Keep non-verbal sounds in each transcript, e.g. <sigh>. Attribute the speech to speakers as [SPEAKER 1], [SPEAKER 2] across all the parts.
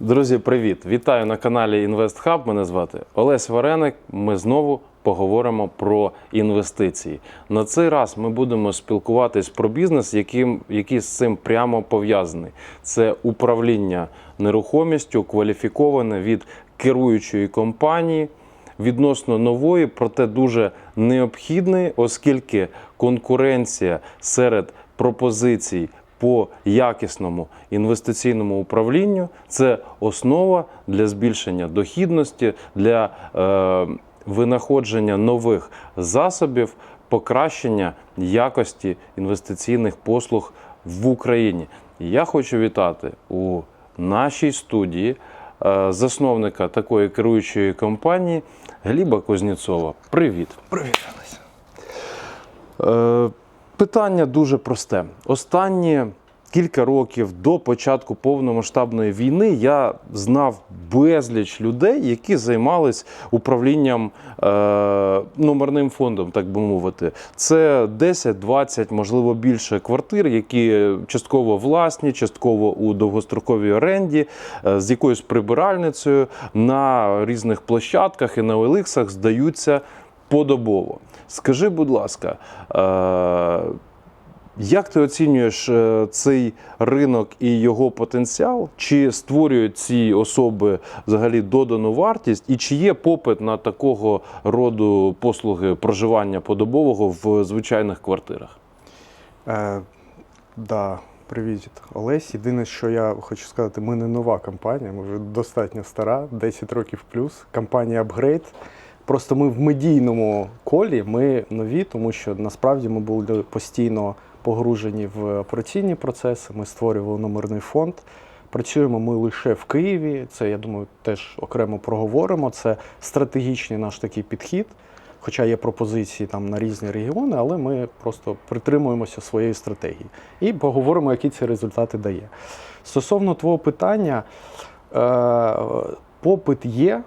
[SPEAKER 1] Друзі, привіт! Вітаю на каналі InvestHub. Мене звати Олесь Вареник. Ми знову поговоримо про інвестиції. На цей раз ми будемо спілкуватись про бізнес, яким, який з цим прямо пов'язаний. Це управління нерухомістю, кваліфіковане від керуючої компанії. Відносно нової, проте дуже необхідної, оскільки конкуренція серед пропозицій по якісному інвестиційному управлінню це основа для збільшення дохідності, для е, винаходження нових засобів, покращення якості інвестиційних послуг в Україні. Я хочу вітати у нашій студії е, засновника такої керуючої компанії Гліба Кузнєцова. Привіт!
[SPEAKER 2] Привіт, Олесь.
[SPEAKER 1] Питання дуже просте. Останні кілька років до початку повномасштабної війни я знав безліч людей, які займались управлінням е, номерним фондом, так би мовити. Це 10-20, можливо, більше квартир, які частково власні, частково у довгостроковій оренді, е, з якоюсь прибиральницею на різних площадках і на Оликсах здаються подобово. Скажи, будь ласка, е, як ти оцінюєш е, цей ринок і його потенціал? Чи створюють ці особи взагалі додану вартість, і чи є попит на такого роду послуги проживання подобового в звичайних квартирах?
[SPEAKER 2] Е, да, привіт, Олесь. Єдине, що я хочу сказати, ми не нова компанія, ми вже достатньо стара, 10 років плюс. Компанія Upgrade. Просто ми в медійному колі, ми нові, тому що насправді ми були постійно погружені в операційні процеси. Ми створювали номерний фонд. Працюємо ми лише в Києві. Це, я думаю, теж окремо проговоримо. Це стратегічний наш такий підхід. Хоча є пропозиції там на різні регіони, але ми просто притримуємося своєї стратегії і поговоримо, які ці результати дає. Стосовно твого питання, е, попит є.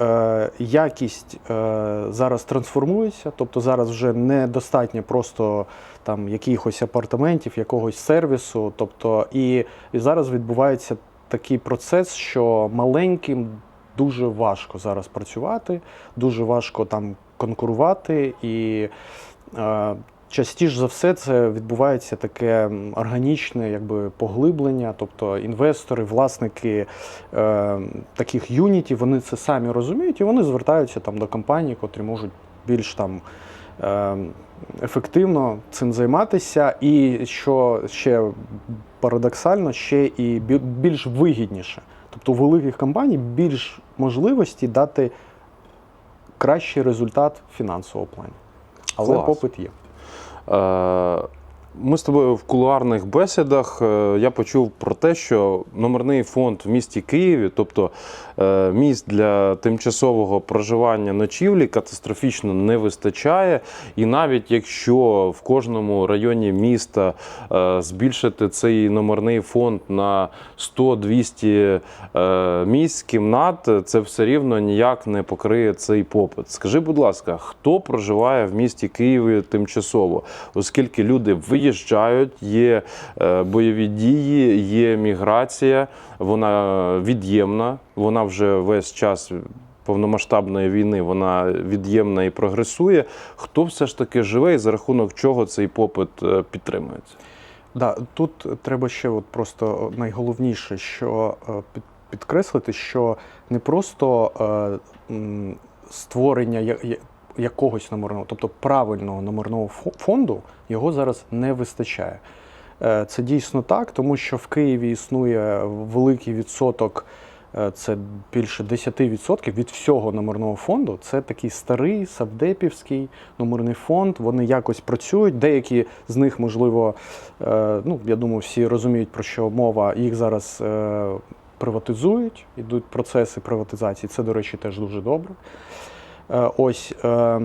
[SPEAKER 2] Е, Якість е, зараз трансформується, тобто зараз вже недостатньо просто там якихось апартаментів, якогось сервісу. Тобто, і, і зараз відбувається такий процес, що маленьким дуже важко зараз працювати, дуже важко там конкурувати, і е, частіше за все це відбувається таке органічне якби, поглиблення. Тобто інвестори, власники е, таких юнітів, вони це самі розуміють і вони звертаються там до компаній, котрі можуть більш там. е, Ефективно цим займатися, і що ще парадоксально, ще і більш вигідніше. Тобто у великих компаній більш можливості дати кращий результат в фінансовому плані. Але
[SPEAKER 1] Клас.
[SPEAKER 2] попит є.
[SPEAKER 1] Е, Ми з тобою в кулуарних бесідах е, я почув про те, що номерний фонд в місті Києві, тобто е, місць для тимчасового проживання ночівлі, катастрофічно не вистачає. І навіть якщо в кожному районі міста е, збільшити цей номерний фонд на 100-200 е, місць, кімнат, це все рівно ніяк не покриє цей попит. Скажи, будь ласка, хто проживає в місті Києві тимчасово, оскільки люди виїжджають, є е, бойові дії, є міграція, вона від'ємна, вона вже весь час. Повномасштабної війни вона від'ємна і прогресує. Хто все ж таки живе і за рахунок чого цей попит е, підтримується?
[SPEAKER 2] Да, тут треба ще от просто найголовніше, що е, підкреслити, що не просто е, створення якогось номерного, тобто правильного номерного фонду, його зараз не вистачає. Е, Це дійсно так, тому що в Києві існує великий відсоток, е, це більше 10% від всього номерного фонду. Це такий старий савдепівський номерний фонд. Вони якось працюють. Деякі з них, можливо, е, ну я думаю, всі розуміють про що мова. Їх зараз приватизують, ідуть процеси приватизації. Це, до речі, теж дуже добре. Е, Ось. е,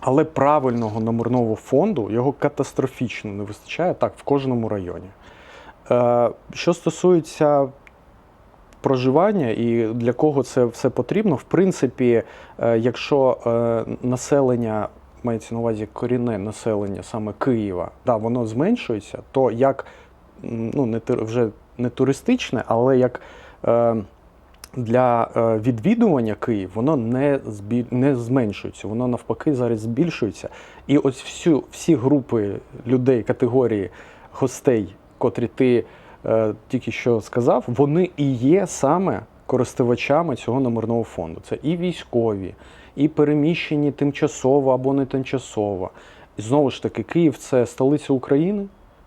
[SPEAKER 2] Але правильного номерного фонду його катастрофічно не вистачає так в кожному районі. Е, Що стосується проживання і для кого це все потрібно, в принципі, якщо населення мається на увазі корінне населення саме Києва, да, воно зменшується, то як ну, не, вже не туристичне, але як для е, відвідування Київ воно не, збіль... не зменшується, воно навпаки зараз збільшується. І ось всю, всі групи людей, категорії гостей, котрі ти е, тільки що сказав, вони і є саме користувачами цього номерного фонду. Це і військові, і переміщені тимчасово або не тимчасово. І знову ж таки, Київ це столиця України,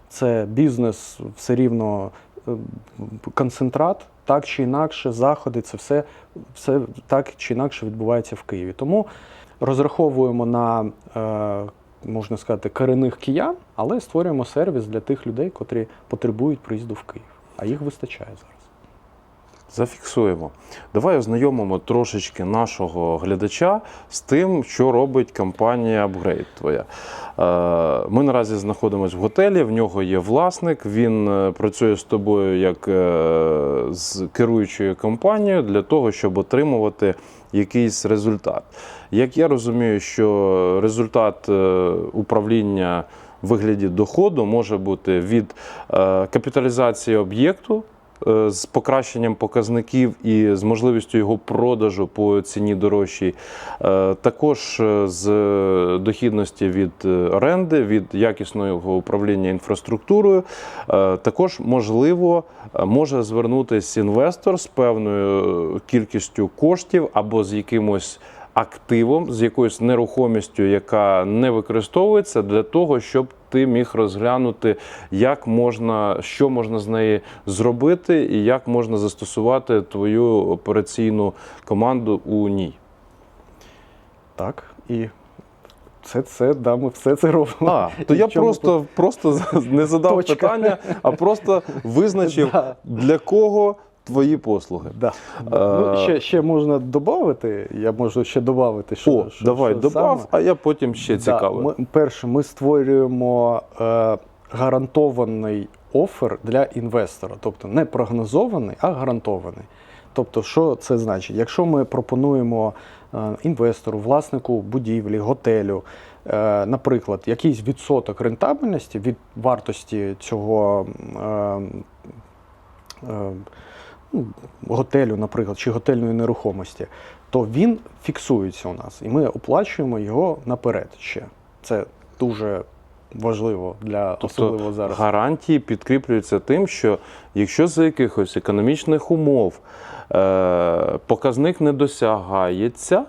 [SPEAKER 2] це бізнес все рівно е, концентрат, так чи інакше, заходи, це все, все так чи інакше відбувається в Києві. Тому розраховуємо на, е, можна сказати, корінних киян, але створюємо сервіс для тих людей, котрі потребують приїзду в Київ. А їх вистачає зараз.
[SPEAKER 1] Зафіксуємо. Давай ознайомимо трошечки нашого глядача з тим, що робить компанія Upgrade твоя. Е, Ми наразі знаходимося в готелі, в нього є власник, він е, працює з тобою як е, з керуючою компанією для того, щоб отримувати якийсь результат. Як я розумію, що результат управління в вигляді доходу може бути від капіталізації об'єкту з покращенням показників і з можливістю його продажу по ціні дорожчій, Е, також е, з дохідності від е, оренди, від якісного управління інфраструктурою. Е, Також можливо е, може звернутися інвестор з певною кількістю коштів або з якимось. Активом з якоюсь нерухомістю, яка не використовується, для того, щоб ти міг розглянути, як можна, що можна з неї зробити, і як можна застосувати твою операційну команду у ній.
[SPEAKER 2] Так, і це, це, да, ми все це робимо.
[SPEAKER 1] А, то я
[SPEAKER 2] Нічого
[SPEAKER 1] просто, просто не задав
[SPEAKER 2] Точка.
[SPEAKER 1] питання, а просто <laughs> визначив,
[SPEAKER 2] Да.
[SPEAKER 1] для кого твої послуги.
[SPEAKER 2] Да. Ну,
[SPEAKER 1] Е,
[SPEAKER 2] ще, ще можна додати, я можу ще додати, що,
[SPEAKER 1] О,
[SPEAKER 2] що,
[SPEAKER 1] давай
[SPEAKER 2] що
[SPEAKER 1] добав,
[SPEAKER 2] саме.
[SPEAKER 1] а я потім ще
[SPEAKER 2] Да,
[SPEAKER 1] цікавий.
[SPEAKER 2] Ми, перше, ми створюємо е, гарантований офер для інвестора, тобто не прогнозований, а гарантований. Тобто, що це значить? Якщо ми пропонуємо е, інвестору, власнику будівлі, готелю, е, наприклад, якийсь відсоток рентабельності від вартості цього ну, готелю, наприклад, чи готельної нерухомості, то він фіксується у нас, і ми оплачуємо його наперед ще. Це дуже важливо для особливо
[SPEAKER 1] Тобто
[SPEAKER 2] зараз.
[SPEAKER 1] гарантії підкріплюються тим, що якщо за якихось економічних умов е, показник не досягається,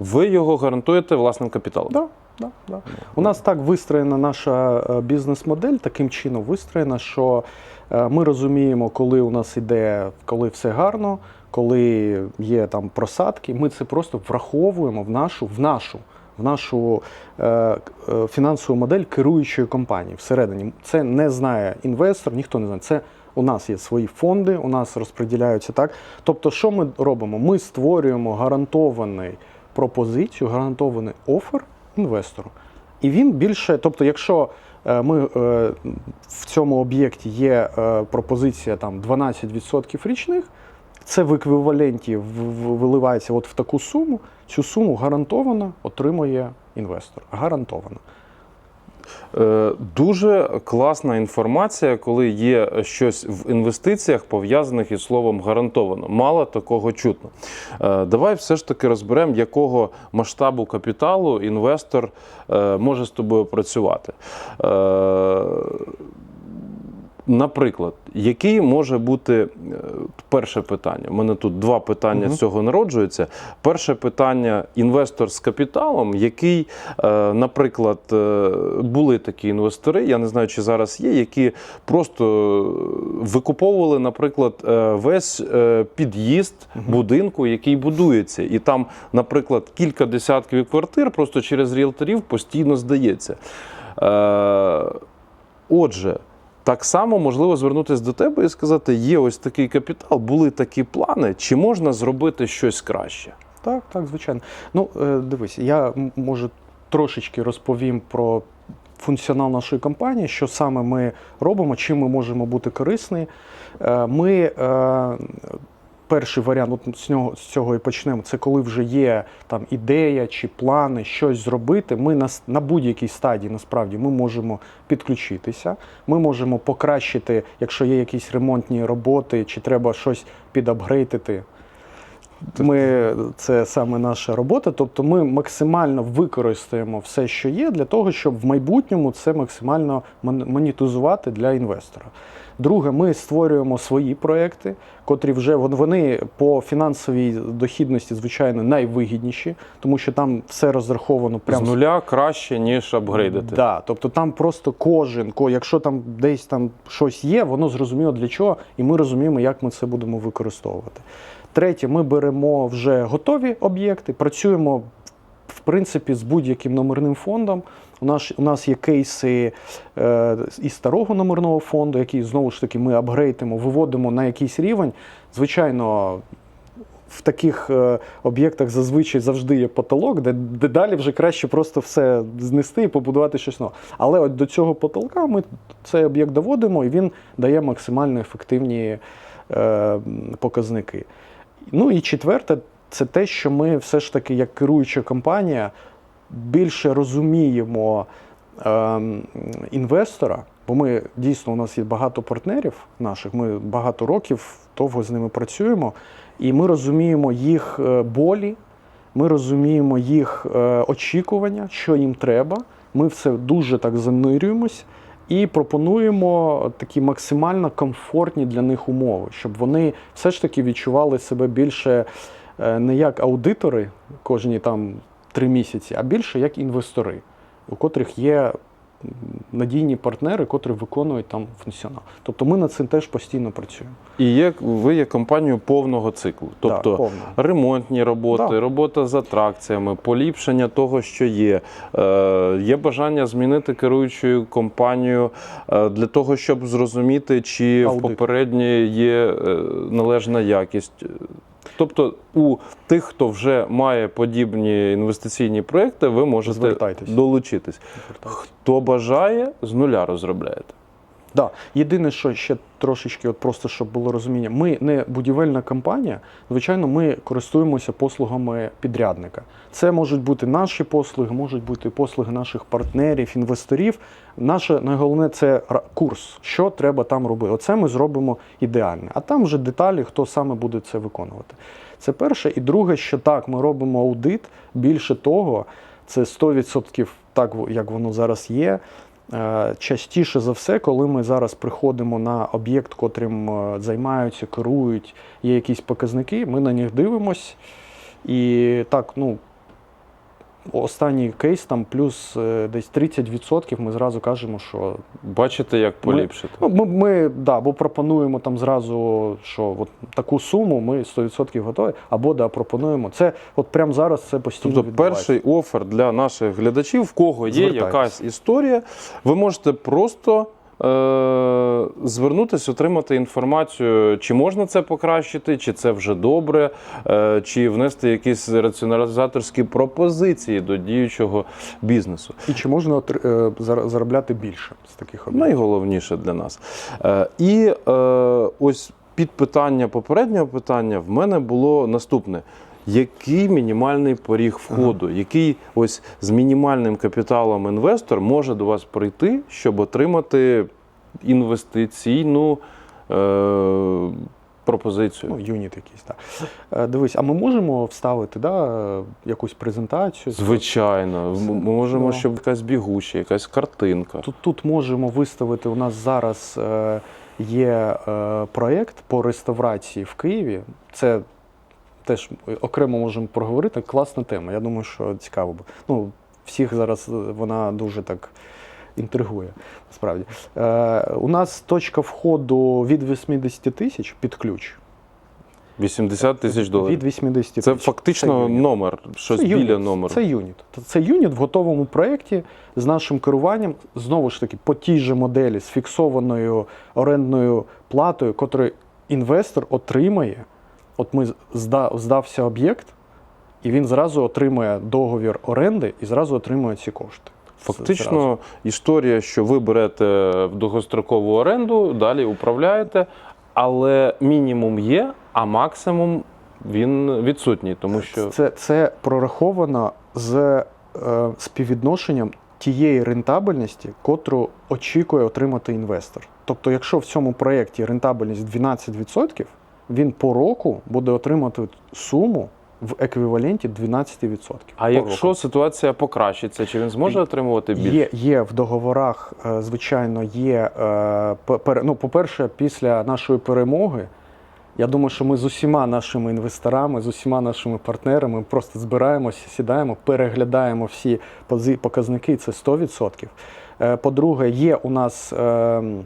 [SPEAKER 1] ви його гарантуєте власним капіталом.
[SPEAKER 2] Да, да, да. У нас так вистроєна наша е, бізнес-модель, таким чином вистроєна, що е, ми розуміємо, коли у нас іде, коли все гарно, коли є там просадки, ми це просто враховуємо в нашу, в нашу, в нашу е, е, фінансову модель керуючої компанії всередині. Це не знає інвестор, ніхто не знає. Це у нас є свої фонди, у нас розподіляються так. Тобто, що ми робимо? Ми створюємо гарантований пропозицію, гарантований офер інвестору. І він більше, тобто, якщо е, ми е, в цьому об'єкті є е, пропозиція там 12% річних, це в еквіваленті виливається от в таку суму. Цю суму гарантовано отримує інвестор. Гарантовано.
[SPEAKER 1] Е, Дуже класна інформація, коли є щось в інвестиціях пов'язаних із словом гарантовано. Мало такого чутно. Е, Давай все ж таки розберемо, якого масштабу капіталу інвестор е, може з тобою працювати. Наприклад, який може бути е, перше питання? У мене тут два питання з цього народжуються. Перше питання інвестор з капіталом, який, е, наприклад, е, були такі інвестори, я не знаю, чи зараз є, які просто викуповували, наприклад, весь під'їзд будинку, який будується, і там, наприклад, кілька десятків квартир просто через ріелторів постійно здається. Отже, так само можливо звернутися до тебе і сказати: є ось такий капітал, були такі плани, чи можна зробити щось краще?
[SPEAKER 2] Так, так, звичайно. Ну, е, дивись, я може трошечки розповім про функціонал нашої компанії, що саме ми робимо, чим ми можемо бути корисні. Е, Ми е, перший варіант, от з нього з цього і почнемо. Це коли вже є там ідея чи плани щось зробити. Ми на, на будь-якій стадії насправді ми можемо підключитися. Ми можемо покращити, якщо є якісь ремонтні роботи, чи треба щось підапгрейтити. Ми це саме наша робота. Тобто ми максимально використаємо все, що є, для того, щоб в майбутньому це максимально мон- монетизувати для інвестора. Друге, ми створюємо свої проекти, котрі вже вони по фінансовій дохідності, звичайно, найвигідніші, тому що там все розраховано
[SPEAKER 1] З нуля краще, ніж апгрейдити.
[SPEAKER 2] Да, тобто там просто кожен, ко- якщо там десь там щось є, воно зрозуміло для чого, і ми розуміємо, як ми це будемо використовувати. Третє, ми беремо вже готові об'єкти, працюємо в принципі з будь-яким номерним фондом. У нас, у нас є кейси е, із старого номерного фонду, який знову ж таки ми апгрейдимо, виводимо на якийсь рівень. Звичайно, в таких е, об'єктах зазвичай завжди є потолок, де, де далі вже краще просто все знести і побудувати щось нове. Але от до цього потолка ми цей об'єкт доводимо, і він дає максимально ефективні е, показники. Ну і четверте, це те, що ми все ж таки, як керуюча компанія, більше розуміємо е, інвестора, бо ми дійсно у нас є багато партнерів наших, ми багато років довго з ними працюємо, і ми розуміємо їх е, болі, ми розуміємо їх е, очікування, що їм треба. Ми в це дуже так занирюємось і пропонуємо такі максимально комфортні для них умови, щоб вони все ж таки відчували себе більше е, не як аудитори кожні там три місяці, а більше як інвестори, у котрих є надійні партнери, котрі виконують там функціонал. Тобто ми над цим теж постійно працюємо.
[SPEAKER 1] І є, ви є компанією повного циклу.
[SPEAKER 2] Да,
[SPEAKER 1] Тобто
[SPEAKER 2] повно.
[SPEAKER 1] ремонтні роботи,
[SPEAKER 2] Да.
[SPEAKER 1] робота з атракціями, поліпшення того, що є. Е, є бажання змінити керуючу компанію е, для того, щоб зрозуміти, чи в попередній є е, належна якість. Тобто у тих, хто вже має подібні інвестиційні проекти, ви можете долучитись. Хто бажає, з нуля розробляєте.
[SPEAKER 2] Да. Єдине, що ще трошечки, от просто щоб було розуміння, ми не будівельна компанія. Звичайно, ми користуємося послугами підрядника. Це можуть бути наші послуги, можуть бути послуги наших партнерів, інвесторів. Наше найголовне це курс, що треба там робити. Оце ми зробимо ідеальне. А там вже деталі, хто саме буде це виконувати. Це перше. І друге, що так, ми робимо аудит. Більше того, це 100% так, як воно зараз є. Е, Частіше за все, коли ми зараз приходимо на об'єкт, котрим е, займаються, керують, є якісь показники, ми на них дивимось. І так, ну, останній кейс там плюс е, десь 30% ми зразу кажемо, що
[SPEAKER 1] Бачите, як поліпшити.
[SPEAKER 2] ну, ми, ми да, або пропонуємо там зразу, що от таку суму ми 100% готові, або да, пропонуємо. Це от прямо зараз це постійно
[SPEAKER 1] Тобто,
[SPEAKER 2] відбувається.
[SPEAKER 1] перший офер для наших глядачів, в кого є якась історія, ви можете просто звернутися, отримати інформацію, чи можна це покращити, чи це вже добре, е- чи внести якісь раціоналізаторські пропозиції до діючого бізнесу.
[SPEAKER 2] І чи можна е, заробляти більше з таких об'єктів?
[SPEAKER 1] Найголовніше для нас. Е, і е, ось під питання попереднього питання в мене було наступне. Який мінімальний поріг входу, який ось з мінімальним капіталом інвестор може до вас прийти, щоб отримати інвестиційну е, пропозицію?
[SPEAKER 2] Ну, юніт якийсь, так. Е, Дивись, а ми можемо вставити да, якусь презентацію?
[SPEAKER 1] Звичайно, ми можемо, щоб якась бігуча, якась картинка.
[SPEAKER 2] Тут, тут можемо виставити. У нас зараз е, є е, проєкт по реставрації в Києві. Це теж окремо можемо проговорити. Класна тема. Я думаю, що цікаво буде. Ну, всіх зараз е, вона дуже так інтригує. Насправді. Е, у нас точка входу від 80 тисяч під ключ.
[SPEAKER 1] 80 тисяч доларів.
[SPEAKER 2] Від 80
[SPEAKER 1] Це фактично
[SPEAKER 2] юніт.
[SPEAKER 1] номер, щось
[SPEAKER 2] Це
[SPEAKER 1] біля
[SPEAKER 2] юніт.
[SPEAKER 1] номеру.
[SPEAKER 2] Це юніт. Це юніт в готовому проєкті з нашим керуванням, знову ж таки, по тій же моделі з фіксованою орендною платою, котру інвестор отримає. От ми зда- здався об'єкт, і він зразу отримує договір оренди і зразу отримує ці кошти.
[SPEAKER 1] Фактично,
[SPEAKER 2] Зразу.
[SPEAKER 1] історія, що ви берете в довгострокову оренду, далі управляєте, але мінімум є, а максимум він відсутній, тому що
[SPEAKER 2] Це, це прораховано з е, співвідношенням тієї рентабельності, котру очікує отримати інвестор. Тобто, якщо в цьому проєкті рентабельність 12%, він по року буде отримати суму в еквіваленті 12%.
[SPEAKER 1] а
[SPEAKER 2] по
[SPEAKER 1] якщо
[SPEAKER 2] року.
[SPEAKER 1] ситуація покращиться, чи він зможе отримувати більше?
[SPEAKER 2] Є, є в договорах, е, звичайно, є. е, Ну, по-перше, після нашої перемоги, я думаю, що ми з усіма нашими інвесторами, з усіма нашими партнерами просто збираємося, сідаємо, переглядаємо всі показники, це 100%. Е, По-друге, є у нас е, м, е,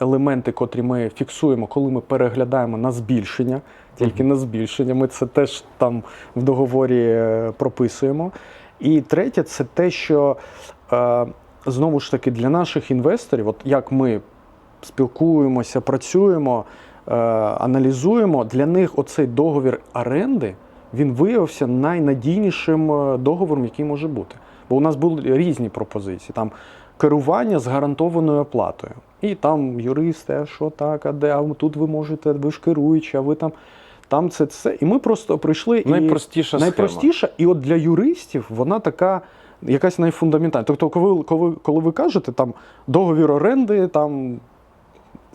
[SPEAKER 2] елементи, котрі ми фіксуємо, коли ми переглядаємо на збільшення, тільки на збільшення. Ми це теж там в договорі е, прописуємо. І третє, це те, що е, знову ж таки для наших інвесторів, от як ми спілкуємося, працюємо, е, аналізуємо, для них оцей договір оренди він виявився найнадійнішим е, договором, який може бути. Бо у нас були різні пропозиції. Там керування з гарантованою оплатою. І там юристи, а що так, а де, а тут ви можете, ви ж керуючі, а ви там. Там це це. І ми просто прийшли і
[SPEAKER 1] Найпростіша схема.
[SPEAKER 2] і от для юристів вона така якась найфундаментальна. Тобто, коли, коли, коли ви кажете там договір оренди там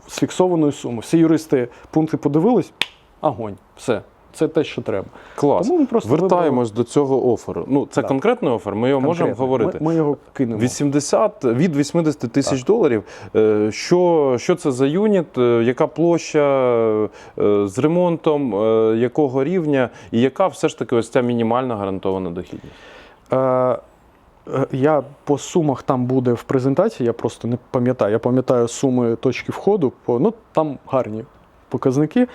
[SPEAKER 2] з фіксованою сумою, всі юристи пункти подивились, огонь, все. Це те, що треба.
[SPEAKER 1] Клас.
[SPEAKER 2] Тому ми просто
[SPEAKER 1] Вертаємось до цього оферу. Ну, це
[SPEAKER 2] Да.
[SPEAKER 1] конкретний офер, ми його можемо говорити.
[SPEAKER 2] Ми, ми його кинемо.
[SPEAKER 1] 80 від 80 тисяч доларів. Е, Що, що це за юніт? Е, Яка площа е, з ремонтом, якого рівня, і яка все ж таки ось ця мінімальна гарантована дохідність?
[SPEAKER 2] Е, Я по сумах там буде в презентації, я просто не пам'ятаю. Я пам'ятаю суми точки входу, ну там гарні показники.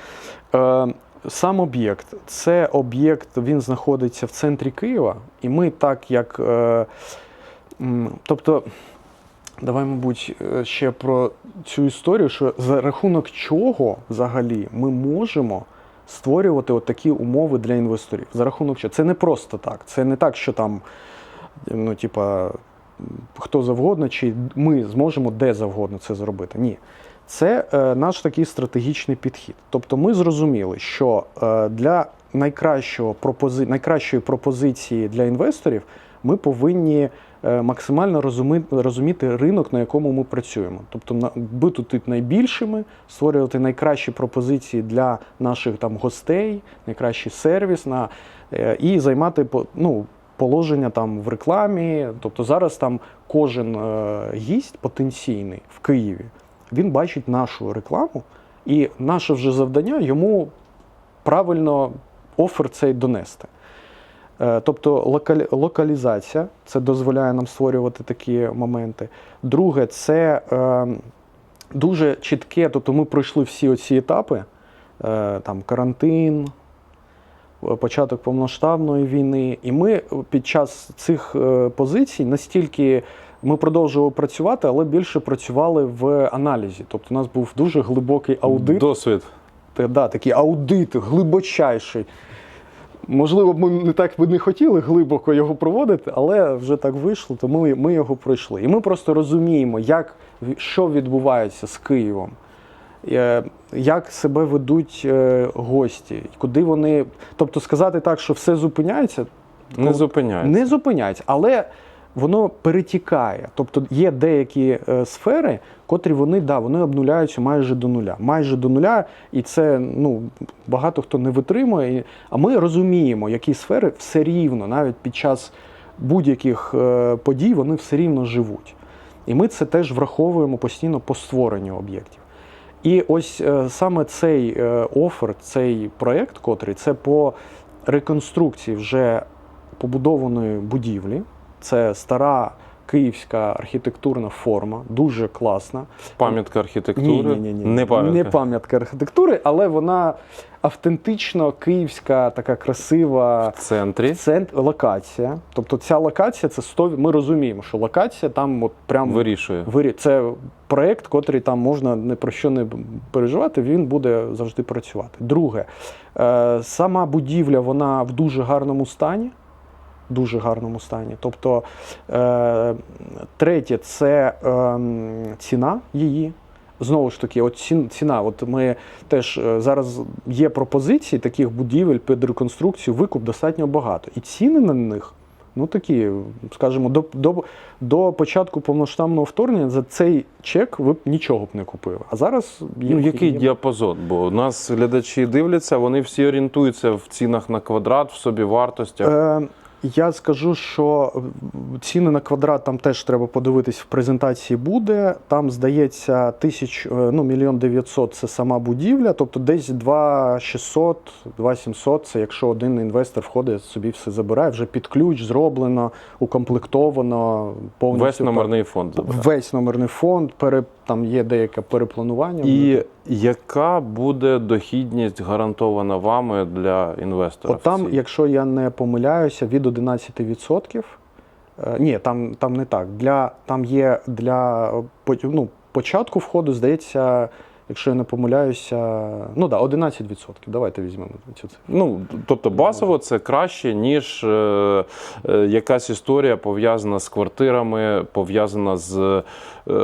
[SPEAKER 2] Сам об'єкт це об'єкт, він знаходиться в центрі Києва, і ми так як. е, Тобто, давай, мабуть, е, ще про цю історію, що за рахунок чого взагалі ми можемо створювати от такі умови для інвесторів. За рахунок чого? Це не просто так. Це не так, що там, ну, типа, хто завгодно, чи ми зможемо де завгодно це зробити. Ні. Це е, наш такий стратегічний підхід. Тобто ми зрозуміли, що е, для найкращого пропози... найкращої пропозиції для інвесторів ми повинні е, максимально розуми... розуміти ринок, на якому ми працюємо. Тобто бути тут найбільшими, створювати найкращі пропозиції для наших там гостей, найкращий сервіс на... і займати ну, положення там в рекламі. Тобто зараз там кожен гість потенційний в Києві він бачить нашу рекламу, і наше вже завдання йому правильно офер цей донести. Е, Тобто локалізація це дозволяє нам створювати такі моменти. Друге, це е, дуже чітке, тобто ми пройшли всі оці етапи, е, там карантин, початок повноштабної війни. І ми під час цих е, позицій настільки ми продовжували працювати, але більше працювали в аналізі. Тобто у нас був дуже глибокий аудит.
[SPEAKER 1] Досвід.
[SPEAKER 2] Та, да, такий аудит глибочайший. Можливо, ми не так би не хотіли глибоко його проводити, але вже так вийшло, то ми, ми його пройшли. І ми просто розуміємо, як, що відбувається з Києвом, е, як себе ведуть е, гості, куди вони. Тобто сказати так, що все зупиняється,
[SPEAKER 1] Не зупиняється.
[SPEAKER 2] не зупиняється, але воно перетікає. Тобто є деякі е, сфери, котрі вони, да, вони обнуляються майже до нуля. Майже до нуля, і це ну, багато хто не витримує. А ми розуміємо, які сфери все рівно, навіть під час будь-яких е, подій, вони все рівно живуть. І ми це теж враховуємо постійно по створенню об'єктів. І ось е, саме цей офер, цей проєкт, котрий це по реконструкції вже побудованої будівлі. Це стара київська архітектурна форма, дуже класна.
[SPEAKER 1] Пам'ятка архітектури.
[SPEAKER 2] Ні, ні, ні, ні.
[SPEAKER 1] Не пам'ятка.
[SPEAKER 2] Не пам'ятка архітектури, але вона автентично київська, така красива.
[SPEAKER 1] В центрі
[SPEAKER 2] Центр, локація. Тобто ця локація це 100, Ми розуміємо, що локація там от прям
[SPEAKER 1] вирішує.
[SPEAKER 2] Вирі- Це проєкт, котрий там можна не про що не переживати, він буде завжди працювати. Друге, е, сама будівля вона в дуже гарному стані. Дуже гарному стані. Тобто, е, третє, це е, ціна її. знову ж таки, от ціна. От ми теж е, зараз є пропозиції таких будівель під реконструкцію, викуп достатньо багато. І ціни на них. Ну такі, скажімо, до, до, до початку повноштабного вторгнення за цей чек ви б нічого б не купили. А зараз є,
[SPEAKER 1] Ну, який
[SPEAKER 2] є-
[SPEAKER 1] діапазон? Бо у нас глядачі дивляться, вони всі орієнтуються в цінах на квадрат, в собівартостях.
[SPEAKER 2] Е, я скажу, що ціни на квадрат там теж треба подивитись в презентації буде. Там здається тисяч, е, ну мільйон дев'ятсот це сама будівля, тобто десь 2600, 2700 це якщо один інвестор входить, собі все забирає, вже під ключ зроблено, укомплектовано, повністю
[SPEAKER 1] Весь номерний фонд забирає.
[SPEAKER 2] весь номерний фонд, пере, там є деяке перепланування.
[SPEAKER 1] І яка буде дохідність гарантована вами для інвестора?
[SPEAKER 2] От там, якщо я не помиляюся, від 11%. Е, ні, там, там не так. Для, там є для е, ну, початку входу, здається, якщо я не помиляюся, ну да, 11%. Давайте візьмемо цю цифру.
[SPEAKER 1] Ну, тобто базово це краще, ніж е, е, якась історія пов'язана з квартирами, пов'язана з е,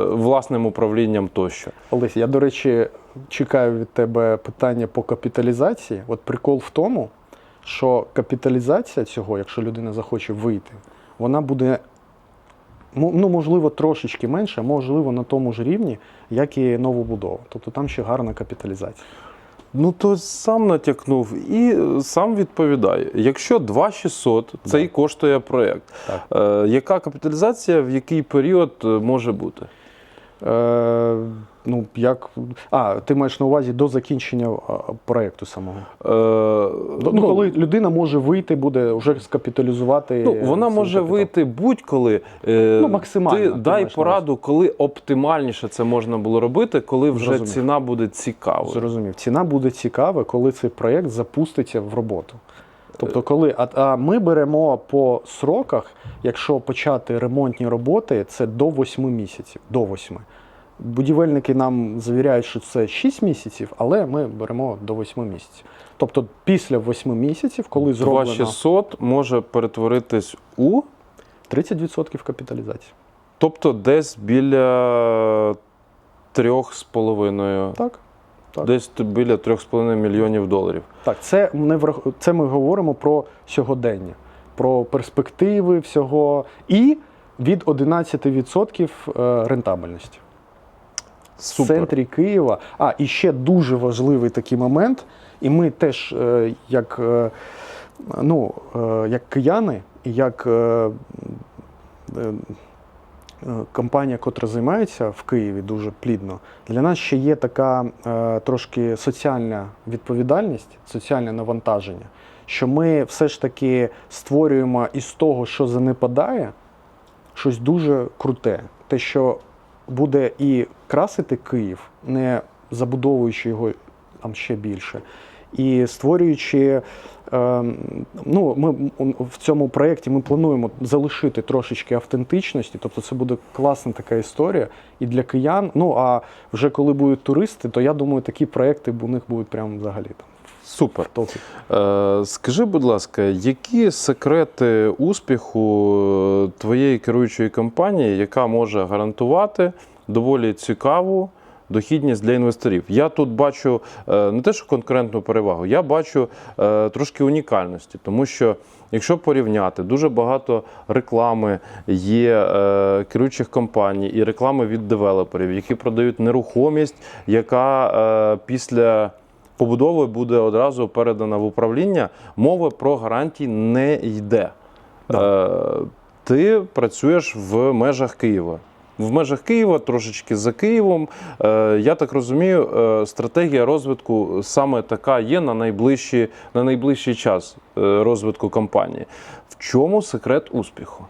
[SPEAKER 1] власним управлінням тощо.
[SPEAKER 2] Олесь, я, до речі, чекаю від тебе питання по капіталізації. От прикол в тому, що капіталізація цього, якщо людина захоче вийти, вона буде, ну, можливо, трошечки менше, можливо, на тому ж рівні, як і новобудова. Тобто там ще гарна капіталізація.
[SPEAKER 1] Ну то сам натякнув і е, сам відповідає. Якщо 2600 це і коштує проєкт, е, яка капіталізація в який період е, може бути?
[SPEAKER 2] Е, ну, як... А, ти маєш на увазі до закінчення проєкту самого.
[SPEAKER 1] Е,
[SPEAKER 2] До- Ну, коли людина може вийти, буде вже скапіталізувати.
[SPEAKER 1] Ну, вона може
[SPEAKER 2] капітал.
[SPEAKER 1] вийти будь-коли. Е,
[SPEAKER 2] Ну, максимально,
[SPEAKER 1] Ти
[SPEAKER 2] ти
[SPEAKER 1] дай пораду, коли оптимальніше це можна було робити, коли вже
[SPEAKER 2] Зрозумів.
[SPEAKER 1] ціна буде цікавою.
[SPEAKER 2] Зрозумів. Ціна буде цікава, коли цей проєкт запуститься в роботу. Тобто, коли а, а ми беремо по сроках, якщо почати ремонтні роботи, це до 8 місяців. До 8. Будівельники нам завіряють, що це 6 місяців, але ми беремо до 8 місяців. Тобто, після 8 місяців, коли зроблено
[SPEAKER 1] 2600 може перетворитись у,
[SPEAKER 2] 30% капіталізації.
[SPEAKER 1] тобто десь біля 3,5,
[SPEAKER 2] Так? Так.
[SPEAKER 1] десь біля 3,5 мільйонів доларів.
[SPEAKER 2] Так, це не врах... це ми говоримо про сьогодення, про перспективи всього і від 11% е, рентабельності. В центрі Києва. А, і ще дуже важливий такий момент. І ми теж, е, як, е, ну, як кияни, і як компанія, котра займається в Києві дуже плідно, для нас ще є така е, трошки соціальна відповідальність, соціальне навантаження, що ми все ж таки створюємо із того, що занепадає, щось дуже круте. Те, що буде і красити Київ, не забудовуючи його там ще більше, і створюючи. е, Ну, ми в цьому проєкті ми плануємо залишити трошечки автентичності, тобто це буде класна така історія і для киян. Ну а вже коли будуть туристи, то я думаю, такі проєкти у них будуть прямо взагалі там
[SPEAKER 1] Супер. Е, скажи, будь ласка, які секрети успіху е, твоєї керуючої компанії, яка може гарантувати доволі цікаву дохідність для інвесторів? Я тут бачу е, не те, що конкурентну перевагу, я бачу е, трошки унікальності, тому що. Якщо порівняти, дуже багато реклами є е, керуючих компаній і реклами від девелоперів, які продають нерухомість, яка е, після побудови буде одразу передана в управління. Мови про гарантії не йде. Е, ти працюєш в межах Києва. В межах Києва, трошечки за Києвом. Е, я так розумію, е, стратегія розвитку саме така є на найближчий, на найближчий час е, розвитку компанії. В чому секрет успіху?